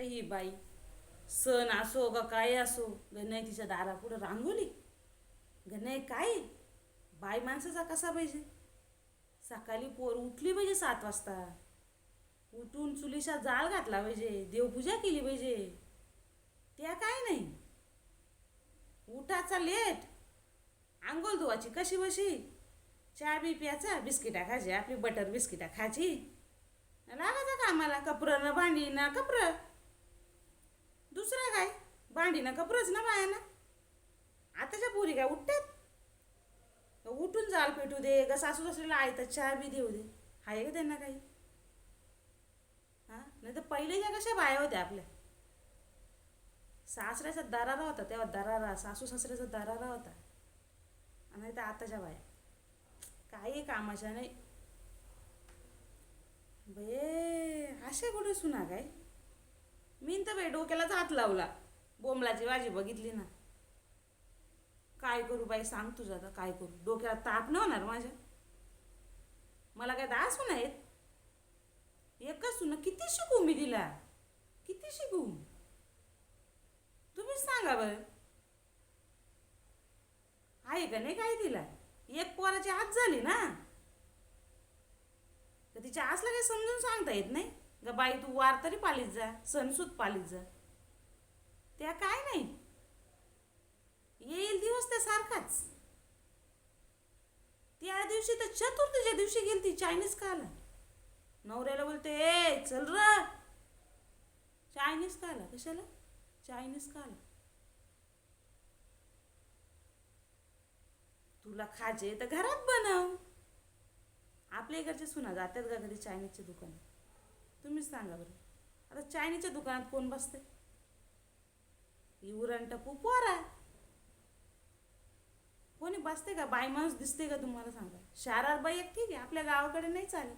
आता ही बाई सण असो का काय असो गणय तिच्या दारापुढं रांगोली. गणय काय? बाई माणसाचा कसा पाहिजे? सकाळी पोर उठली पाहिजे सात वाजता. उठून चुलीचा जाळ घातला पाहिजे देवपूजा केली पाहिजे. त्या काय नाही. उठाचा लेट. आंघोळ धुवाची कशी बशी? चहा बी प्यायचा बिस्किटा खायची आपली बटर बिस्किटा खायची. लागायचं कामाला कपरं ना भांडी ना कपरं. दुसरं काय? भांडी ना घबरच ना बाया ना आताच्या पोरी काय उठतात? उठून जाल पेटू दे ग सासू सासरीला आयता चहा बी देऊ दे. आहे का त्यांना काही? हां? नाही तर पहिलेच्या कशा बाया होत्या आपल्या? सासऱ्याचा दरारा होता तेव्हा दरारा सासू सासऱ्याचा दरारा होता. आणि नाही तर आताच्या बाया. काही कामाच्या नाही. बे अशा कुठे सुना काय? मी तर बाई डोक्यालाच हात लावला. बोंबलाची भाजी बघितली ना. काय करू बाई सांग तुझं आता काय करू? डोक्याला ताप नाही होणार माझ्या. मला काय दास होणार आहेत एकच सुना किती शिकू मी तिला? किती शिकू? तुम्हीच सांगा बरं. आहे का नाही काय तिला? एक पोराची हात झाली ना. तर तिच्या आसला काही समजून सांगता येत नाही? ग बाई तू वार तरी पालीत जा सणसूत पालीत जा. त्या काय नाही. येईल दिवस त्या सारखाच. त्या दिवशी तर चतुर्थीच्या दिवशी गेली ती चायनीज खायला. नवऱ्याला बोलते ए चल र. चायनीज खायला. कशाला? चायनीज खायला. तुला खाजे तर घरात बनव. आपल्या इकडचे सुना जातात का कधी चायनीजच्या दुकानात? तुम्हीच सांगा बरं. आता चायनीजच्या दुकानात कोण बसते इवरण उरण टपू पोरा. कोणी बसते का? बाय माणूस दिसते का तुम्हाला सांगा? शहरात बाई एक ठीक आहे आपल्या गावाकडे नाही चालेल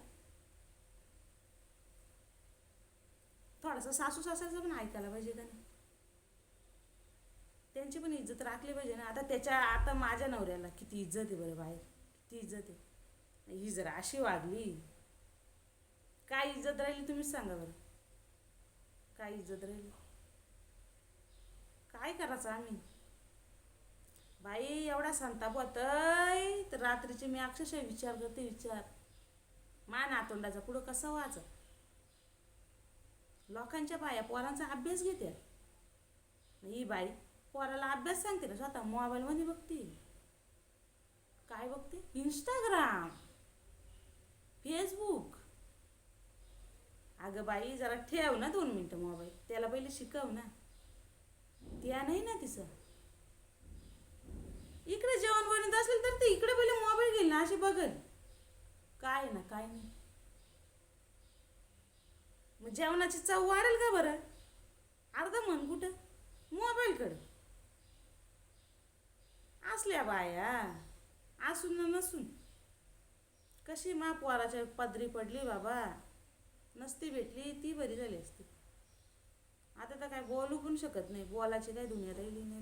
थोडंसं सासू सासऱ्याचं पण ऐकायला पाहिजे का नाही? त्यांची पण इज्जत राखली पाहिजे ना. आता त्याच्या आता माझ्या नवऱ्याला किती इज्जत आहे बरं बाहेर किती इज्जत आहे. ही जर अशी वागली. काय इज्जत राहिली तुम्हीच सांगा बरं. काय इज्जत राहिली? काय करायचं आम्ही? बाई एवढा संताप होतय तर रात्रीचे मी अक्षरशः विचार करते विचार. मान आतोंडाचा पुढं कसं व्हायचं लोकांच्या बाया पोरांचा अभ्यास घेते ही बाई पोराला अभ्यास सांगते ना स्वतः मोबाईलमध्ये बघते. काय बघते? इंस्टाग्राम फेसबुक अगं बाई जरा ठेव ना दोन मिनटं मोबाईल. त्याला पहिले शिकव ना. त्या नाही ना तिचं. इकडे जेवण बनत असेल तर ते इकडे पहिले मोबाईल घेईल ना अशी बघल. काय ना काय नाही. मग जेवणाची चव वाढेल का बरं? अर्धा म्हण कुठं? मोबाईलकडं. असल्या बाया असून ना नसून. कशी मा पोराच्या पदरी पडली बाबा? नसती भेटली ती बरी झाली असती. आता तर काय बोलू पण शकत नाही. बोलायची काय दुनिया राहिली नाही